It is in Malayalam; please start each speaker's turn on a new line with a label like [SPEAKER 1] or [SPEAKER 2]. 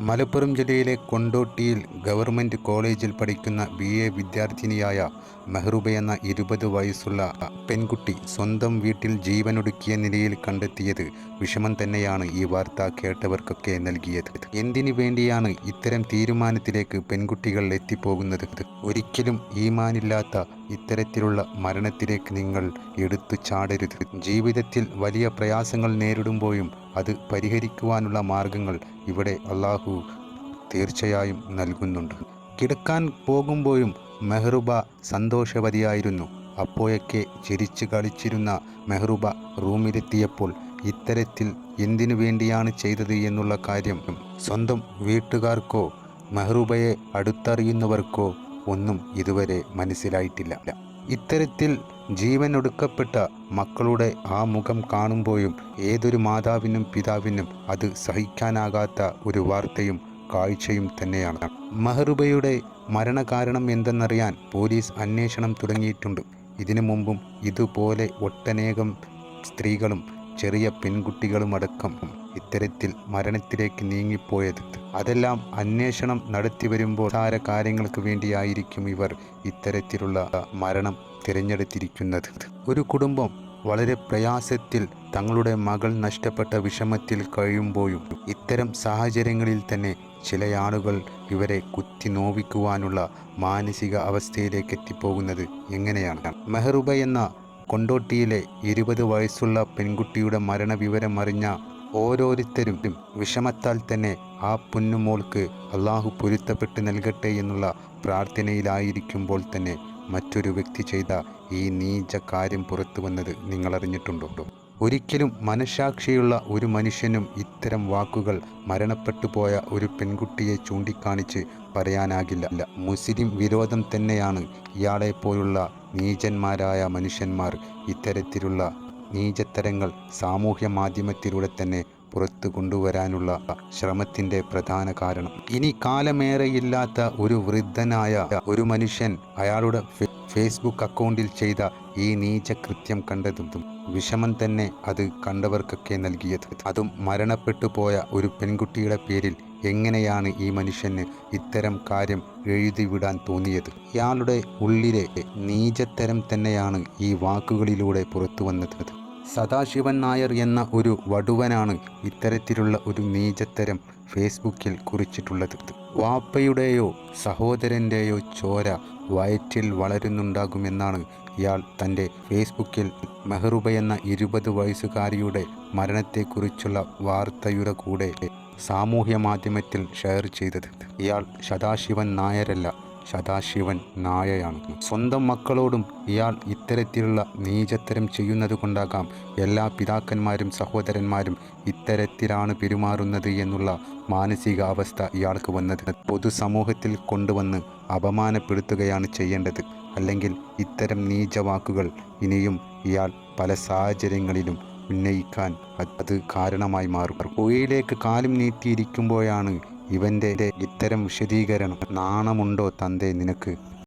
[SPEAKER 1] മലപ്പുറം ജില്ലയിലെ കൊണ്ടോട്ടിയിൽ ഗവൺമെന്റ് കോളേജിൽ പഠിക്കുന്ന ബി എ വിദ്യാർത്ഥിനിയായ മെഹ്റൂബ എന്ന ഇരുപത് വയസ്സുള്ള പെൺകുട്ടി സ്വന്തം വീട്ടിൽ ജീവനൊടുക്കിയ നിലയിൽ കണ്ടെത്തിയത് വിഷമം തന്നെയാണ് ഈ വാർത്ത കേട്ടവർക്കൊക്കെ നൽകിയത്. എന്തിനു വേണ്ടിയാണ് ഇത്തരം തീരുമാനത്തിലേക്ക് പെൺകുട്ടികൾ എത്തിപ്പോകുന്നത്? ഒരിക്കലും ഈമാനില്ലാത്ത ഇത്തരത്തിലുള്ള മരണത്തിലേക്ക് നിങ്ങൾ എടുത്തു ചാടരുത്. ജീവിതത്തിൽ വലിയ പ്രയാസങ്ങൾ നേരിടുമ്പോഴും അത് പരിഹരിക്കുവാനുള്ള മാർഗങ്ങൾ ഇവിടെ അള്ളാഹു തീർച്ചയായും നൽകുന്നുണ്ട്. കിടക്കാൻ പോകുമ്പോഴും മെഹ്റുബ സന്തോഷവതിയായിരുന്നു. അപ്പോഴൊക്കെ ചിരിച്ചു കളിച്ചിരുന്ന മെഹ്റുബ റൂമിലെത്തിയപ്പോൾ ഇത്തരത്തിൽ എന്തിനു വേണ്ടിയാണ് ചെയ്തത് എന്നുള്ള കാര്യം സ്വന്തം വീട്ടുകാർക്കോ മെഹ്റൂബയെ അടുത്തറിയുന്നവർക്കോ ഒന്നും ഇതുവരെ മനസ്സിലായിട്ടില്ല. ഇത്തരത്തിൽ ജീവൻ ഒടുക്കപ്പെട്ട മക്കളുടെ ആ മുഖം കാണുമ്പോഴും ഏതൊരു മാതാവിനും പിതാവിനും അത് സഹിക്കാനാകാത്ത ഒരു വാർത്തയും കാഴ്ചയും തന്നെയാണ്. മെഹ്റുബയുടെ മരണകാരണം എന്തെന്നറിയാൻ പോലീസ് അന്വേഷണം തുടങ്ങിയിട്ടുണ്ട്. ഇതിനു മുമ്പും ഇതുപോലെ ഒട്ടനേകം സ്ത്രീകളും ചെറിയ പെൺകുട്ടികളുമടക്കം ഇത്തരത്തിൽ മരണത്തിലേക്ക് നീങ്ങിപ്പോയത്. അതെല്ലാം അന്വേഷണം നടത്തി വരുമ്പോൾ സാര കാര്യങ്ങൾക്ക് വേണ്ടിയായിരിക്കും ഇവർ ഇത്തരത്തിലുള്ള മരണം തിരഞ്ഞെടുത്തിരിക്കുന്നത്. ഒരു കുടുംബം വളരെ പ്രയാസത്തിൽ തങ്ങളുടെ മകൾ നഷ്ടപ്പെട്ട വിഷമത്തിൽ കഴിയുമ്പോഴും ഇത്തരം സാഹചര്യങ്ങളിൽ തന്നെ ചില ആളുകൾ ഇവരെ കുത്തി നോവിക്കുവാനുള്ള മാനസിക അവസ്ഥയിലേക്ക് എത്തിപ്പോകുന്നത് എങ്ങനെയാണ്? മെഹറുബ എന്ന കൊണ്ടോട്ടിയിലെ ഇരുപത് വയസ്സുള്ള പെൺകുട്ടിയുടെ മരണവിവരം അറിഞ്ഞ ഓരോരുത്തരും വിഷമത്താൽ തന്നെ ആ പൊന്നുമോൾക്ക് അള്ളാഹു പൊരുത്തപ്പെട്ട് നൽകട്ടെ എന്നുള്ള പ്രാർത്ഥനയിലായിരിക്കുമ്പോൾ തന്നെ മറ്റൊരു വ്യക്തി ചെയ്ത ഈ നീച കാര്യം പുറത്തു വന്നത് നിങ്ങളറിഞ്ഞിട്ടുണ്ടോ? ഒരിക്കലും മനസാക്ഷിയുള്ള ഒരു മനുഷ്യനും ഇത്തരം വാക്കുകൾ മരണപ്പെട്ടു പോയ ഒരു പെൺകുട്ടിയെ ചൂണ്ടിക്കാണിച്ച് പറയാനാകില്ല. മുസ്ലിം വിരോധം തന്നെയാണ് ഇയാളെപ്പോലുള്ള നീചന്മാരായ മനുഷ്യന്മാർ ഇത്തരത്തിലുള്ള നീചത്തരങ്ങൾ സാമൂഹ്യ മാധ്യമത്തിലൂടെ തന്നെ പുറത്തു കൊണ്ടുവരാനുള്ള ശ്രമത്തിന്റെ പ്രധാന കാരണം. ഇനി കാലമേറെയില്ലാത്ത ഒരു വൃദ്ധനായ ഒരു മനുഷ്യൻ അയാളുടെ ഫേസ്ബുക്ക് അക്കൗണ്ടിൽ ചെയ്ത ഈ നീചകൃത്യം കണ്ടതും വിഷമം തന്നെ അത് കണ്ടവർക്കൊക്കെ നൽകിയത്. അതും മരണപ്പെട്ടു പോയ ഒരു പെൺകുട്ടിയുടെ പേരിൽ എങ്ങനെയാണ് ഈ മനുഷ്യന് ഇത്തരം കാര്യം എഴുതി വിടാൻ തോന്നിയത്? ഇയാളുടെ ഉള്ളിലെ നീചത്തരം തന്നെയാണ് ഈ വാക്കുകളിലൂടെ പുറത്തു വന്നത്. സദാശിവൻ നായർ എന്ന ഒരു വടുവനാണ് ഇത്തരത്തിലുള്ള ഒരു നീചത്തരം ഫേസ്ബുക്കിൽ കുറിച്ചിട്ടുള്ളത്. വാപ്പയുടെയോ സഹോദരന്റെയോ ചോര വയറ്റിൽ വളരുന്നുണ്ടാകുമെന്നാണ് ഇയാൾ തന്റെ ഫേസ്ബുക്കിൽ മെഹ്റുബ എന്ന ഇരുപത് വയസ്സുകാരിയുടെ മരണത്തെക്കുറിച്ചുള്ള വാർത്തയുടെ കൂടെ സാമൂഹ്യ മാധ്യമത്തിൽ ഷെയർ ചെയ്തത്. ഇയാൾ സദാശിവൻ നായരല്ല സദാശിവൻ നായയാണ്. സ്വന്തം മക്കളോടും ഇയാൾ ഇത്തരത്തിലുള്ള നീചത്തരം ചെയ്യുന്നത് കൊണ്ടാകാം എല്ലാ പിതാക്കന്മാരും സഹോദരന്മാരും ഇത്തരത്തിലാണ് പെരുമാറുന്നത് എന്നുള്ള മാനസികാവസ്ഥ ഇയാൾക്ക് വന്നത്. പൊതുസമൂഹത്തിൽ കൊണ്ടുവന്ന് അപമാനപ്പെടുത്തുകയാണ് ചെയ്യേണ്ടത്. അല്ലെങ്കിൽ ഇത്തരം നീചവാക്കുകൾ ഇനിയും ഇയാൾ പല സാഹചര്യങ്ങളിലും ഉന്നയിക്കാൻ അത് കാരണമായി മാറും. പുഴയിലേക്ക് കാലും നീട്ടിയിരിക്കുമ്പോഴാണ് ഇവന്റെ ഇത്തരം വിശദീകരണം. നാണമുണ്ടോ തന്തേ നിനക്ക്?